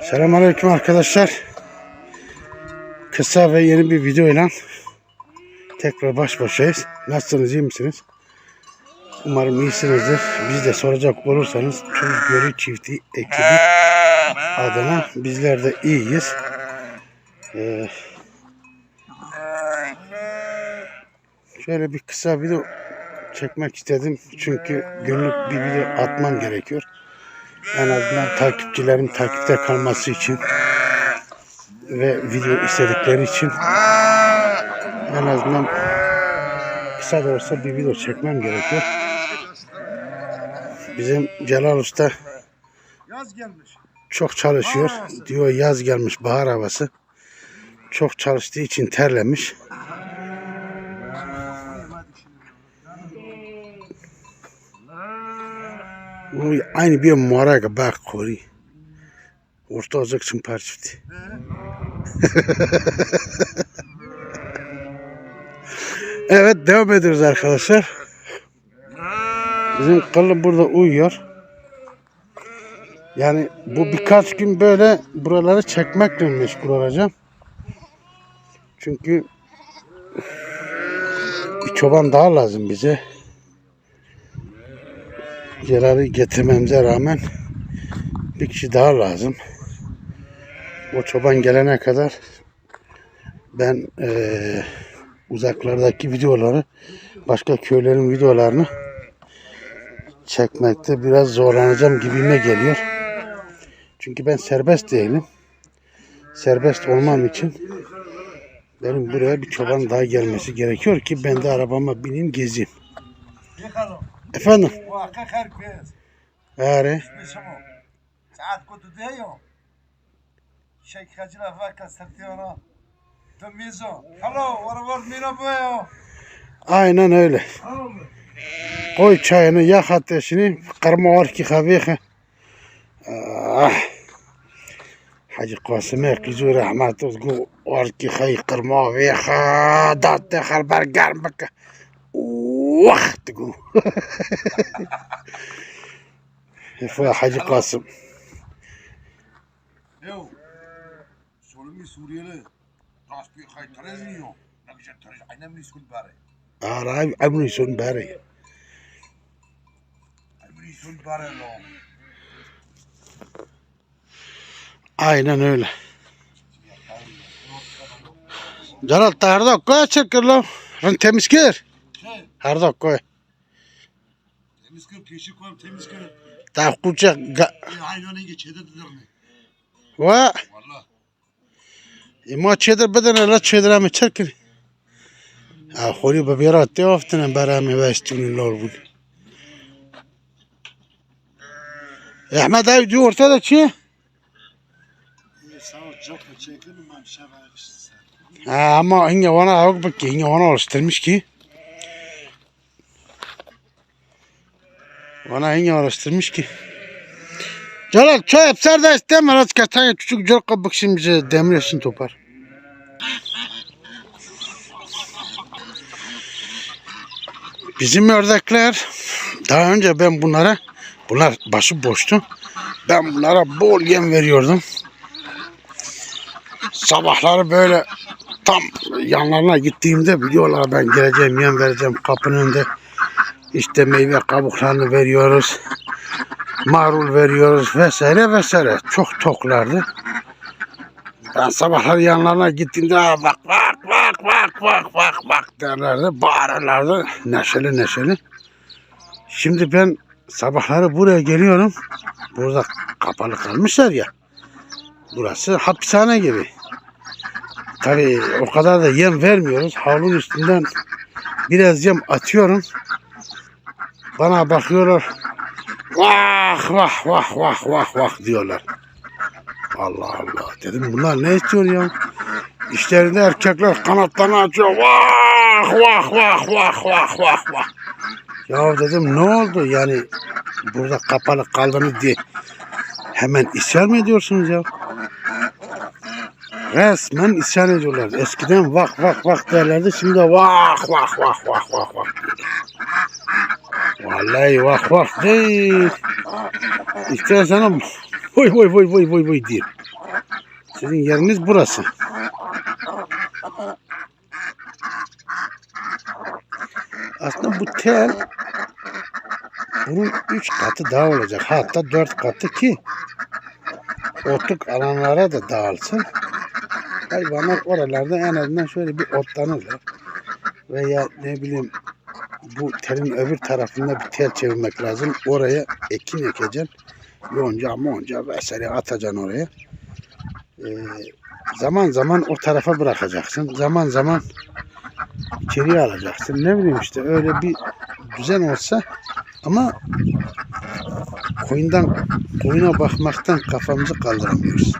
Selamünaleyküm arkadaşlar. Kısa ve yeni bir videoyla tekrar baş başayız. Nasılsınız, iyi misiniz? Umarım iyisinizdir. Biz de soracak olursanız Tuz Gölü Çifti ekibi adına bizler de iyiyiz. Ee, şöyle bir kısa video çekmek istedim. Çünkü günlük bir video atmam gerekiyor. En azından takipçilerim takipte kalması için ve video istedikleri için en azından kısa da olsa bir video çekmem gerekiyor. Bizim Celal Usta çok çalışıyor. Diyor yaz gelmiş bahar havası. Çok çalıştığı için terlemiş. Aynı bir moraga bak kori. Orta olacak için parçıftı. evet devam ediyoruz arkadaşlar. Bizim kıllı burada uyuyor. Yani bu birkaç gün böyle buraları çekmekle meşgul olacağım. Çünkü bir çoban daha lazım bize. Celal'i getirmemize rağmen bir kişi daha lazım. O çoban gelene kadar ben eee, uzaklardaki videoları başka köylerin videolarını çekmekte biraz zorlanacağım gibime geliyor. Çünkü ben serbest değilim. Serbest olmam için benim buraya bir çoban daha gelmesi gerekiyor ki ben de arabama bineyim gezeyim. Efendim? Muhakkak herkes. Are. Beşamo. Saat kutu diyor. Şeyh Hacı'la vaka sertiyorna. Temizo. Hello, what about Mino Boyo? Aynen öyle. Koy çayını, yak ateşini, kırma var ki kahve. Ah. Hacı Kasım'e kızı rahmet olsun. Var ki khay kırma ve ha dat harber garmak. Kasım. Yo. Solumi Suriyeli. Raspi khay terezmiyor. Ne güzel terez. Aynen öyle. Celal her dakika çekir lan. Lan temiz gir. Hardok koy. Temiz kır, peşi koyam, temiz kır. Tahkuça. Aynı öne geç, çedir dilerini. Va. Valla. İma çedir bedene, la çedir ami çerkin. Aholi babirat te oftene berami veştini lor bul. Ahmet abi diyor ortada çi? Ha ama hinge bana avuk bak ki hinge bana alıştırmış ki. Bana henge araştırmış ki. Celal çay yapsar da isteme. Az kaçan küçük col kabuk şimdi bize demliyorsun topar. Bizim ördekler daha önce ben bunlara bunlar başı boştu. Ben bunlara bol yem veriyordum. Sabahları böyle tam yanlarına gittiğimde biliyorlar ben geleceğim yem vereceğim kapının önünde işte meyve kabuklarını veriyoruz. Marul veriyoruz vesaire vesaire. Çok toklardı. Ben sabahları yanlarına gittiğimde "Aa, bak bak bak bak bak bak bak derlerdi. Bağırırlardı neşeli neşeli. Şimdi ben sabahları buraya geliyorum. Burada kapalı kalmışlar ya. Burası hapishane gibi. Tabii o kadar da yem vermiyoruz. Havlunun üstünden biraz yem atıyorum. Bana bakıyorlar. Vah vah vah vah vah vah diyorlar. Allah Allah. Dedim bunlar ne istiyor ya? İşlerinde erkekler kanatlarını açıyor. Vah vah vah vah vah vah vah. Ya dedim ne oldu yani burada kapalı kaldınız diye hemen isyan mı ediyorsunuz ya? Resmen isyan ediyorlar. Eskiden vah vah vah derlerdi. Şimdi vah vah vah vah vah vah. Vallahi vah vah değil. İstersen voy voy voy voy voy voy diye. Sizin yeriniz burası. Aslında bu tel bunun üç katı daha olacak. Hatta dört katı ki otluk alanlara da dağılsın. Hayvanlar oralarda en azından şöyle bir otlanırlar. Veya ne bileyim bu telin öbür tarafında bir tel çevirmek lazım. Oraya ekin ekeceksin. Yonca monca vesaire atacaksın oraya. Ee, zaman zaman o tarafa bırakacaksın. Zaman zaman içeriye alacaksın. Ne bileyim işte öyle bir düzen olsa ama koyundan koyuna bakmaktan kafamızı kaldıramıyoruz.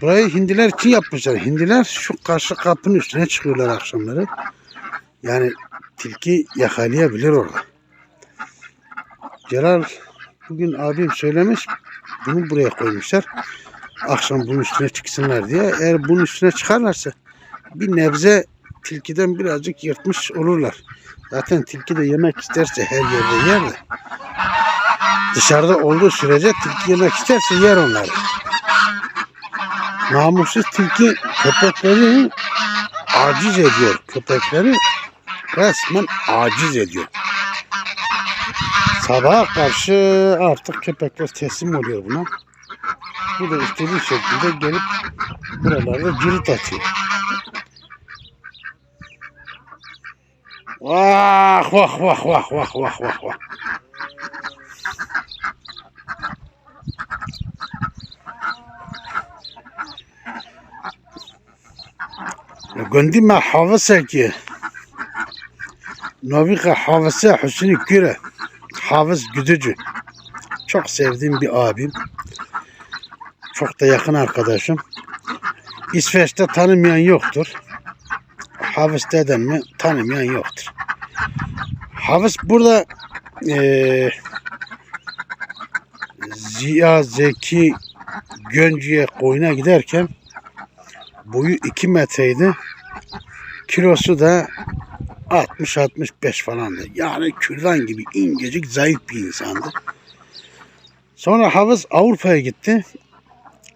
Burayı hindiler için yapmışlar. Hindiler şu karşı kapının üstüne çıkıyorlar akşamları. Yani tilki yakalayabilir orada. Celal bugün abim söylemiş. Bunu buraya koymuşlar. Akşam bunun üstüne çıksınlar diye. Eğer bunun üstüne çıkarlarsa bir nebze tilkiden birazcık yırtmış olurlar. Zaten tilki de yemek isterse her yerde yer de. Dışarıda olduğu sürece tilki yemek isterse yer onları. Namussuz tilki köpekleri aciz ediyor. Köpekleri resmen aciz ediyor. Sabaha karşı artık köpekler teslim oluyor buna. Bu da istediği şekilde gelip buralarda cirit atıyor. Vah vah vah vah vah vah vah vah. گندی ما حافظه که Navika Hafızı Hüsnü Güre Hafız Güdücü Çok sevdiğim bir abim Çok da yakın arkadaşım İsveç'te tanımayan yoktur Hafız dedem mi tanımayan yoktur Hafız burada eee Ziya Zeki Göncü'ye koyuna giderken boyu 2 metreydi. Kilosu da 60-65 falandı. Yani kürdan gibi incecik zayıf bir insandı. Sonra Havız Avrupa'ya gitti.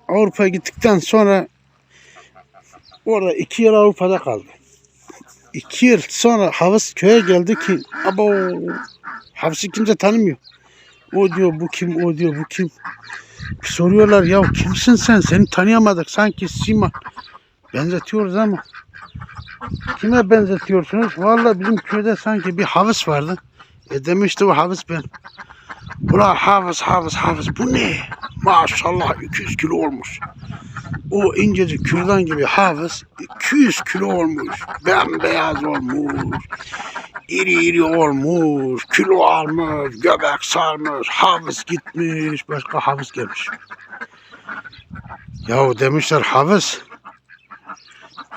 Avrupa'ya gittikten sonra orada iki yıl Avrupa'da kaldı. İki yıl sonra Havız köye geldi ki abo Havız'ı kimse tanımıyor. O diyor bu kim, o diyor bu kim. Soruyorlar ya kimsin sen? Seni tanıyamadık. Sanki Sima. Benzetiyoruz ama kime benzetiyorsunuz? Vallahi bizim köyde sanki bir havuz vardı. E demişti o havuz ben. Ula havuz havuz havuz bu ne? Maşallah 200 kilo olmuş. O incecik kürdan gibi havuz 200 kilo olmuş. Bembeyaz olmuş. İri iri olmuş. Kilo almış. Göbek sarmış. Havuz gitmiş. Başka havuz gelmiş. Yahu demişler havuz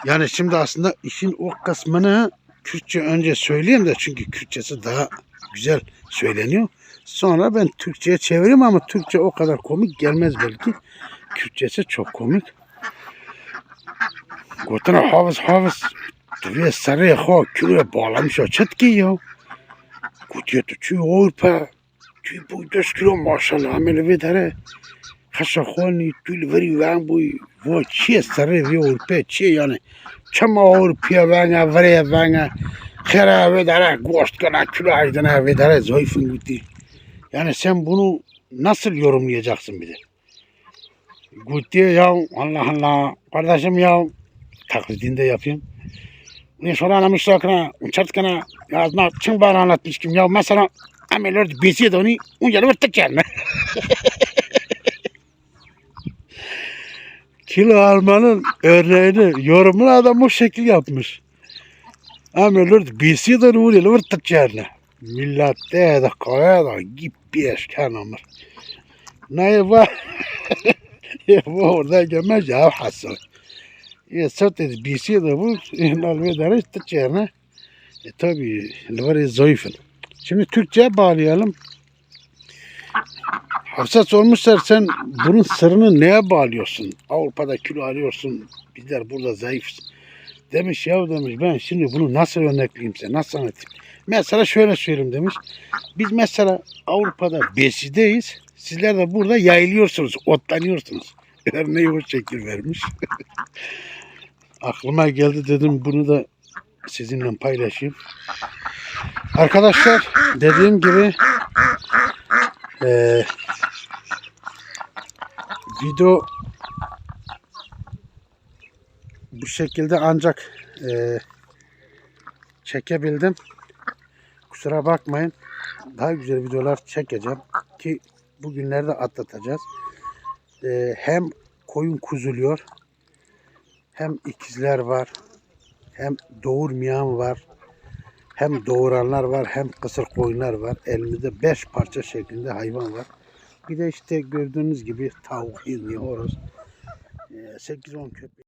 yani şimdi aslında işin o kısmını Kürtçe önce söyleyeyim de çünkü Kürtçesi daha güzel söyleniyor. Sonra ben Türkçe'ye çevireyim ama Türkçe o kadar komik gelmez belki. Kürtçesi çok komik. Gotana havuz havuz Dve sarıya ha küre bağlamış açıt ki ya. Kutuya tutuyor orpa. Tüy bu 4 kilo maşallah ameli vedere. Kaşa khani tül veri veren bu во че старе ви урпе че јане чама урпија вења вре вења хера ведаре гошт кана külaj dene vedere zayıfın gitti. Yani sen bunu nasıl yorumlayacaksın bir de? Gitti ya Allah Allah kardeşim ya taklidinde yapayım. Ne sonra anlamış sakına uçartkana yazma çın bana anlatmış kim ya mesela amelerde besiydi onu uncalı vırttık yani. kilo almanın örneğini, yorumunu adam bu şekil yapmış. Ama lurt bisi de nuri lurt çerne. Millet de kaya da gip bir eşkan amır. Ne var? Bu orada gelmez ya hasan. Ya satır bisi de bu inal ve dere çerne. E tabi lvari zayıfın. Şimdi Türkçe'ye bağlayalım. Hafsa sormuşlar sen bunun sırrını neye bağlıyorsun? Avrupa'da kilo alıyorsun. Bizler burada zayıfız. Demiş ya demiş ben şimdi bunu nasıl örnekleyeyim size nasıl anlatayım? Mesela şöyle söyleyeyim demiş. Biz mesela Avrupa'da besideyiz. Sizler de burada yayılıyorsunuz, otlanıyorsunuz. Örneği o şekil vermiş. Aklıma geldi dedim bunu da sizinle paylaşayım. Arkadaşlar dediğim gibi eee video bu şekilde ancak eee, çekebildim. Kusura bakmayın. Daha güzel videolar çekeceğim ki bugünlerde atlatacağız. Eee, hem koyun kuzuluyor hem ikizler var hem doğurmayan var hem doğuranlar var hem kısır koyunlar var. Elimizde 5 parça şeklinde hayvan var. Bir de işte gördüğünüz gibi tavuk, hindi, horoz, eee, 8-10 köpek.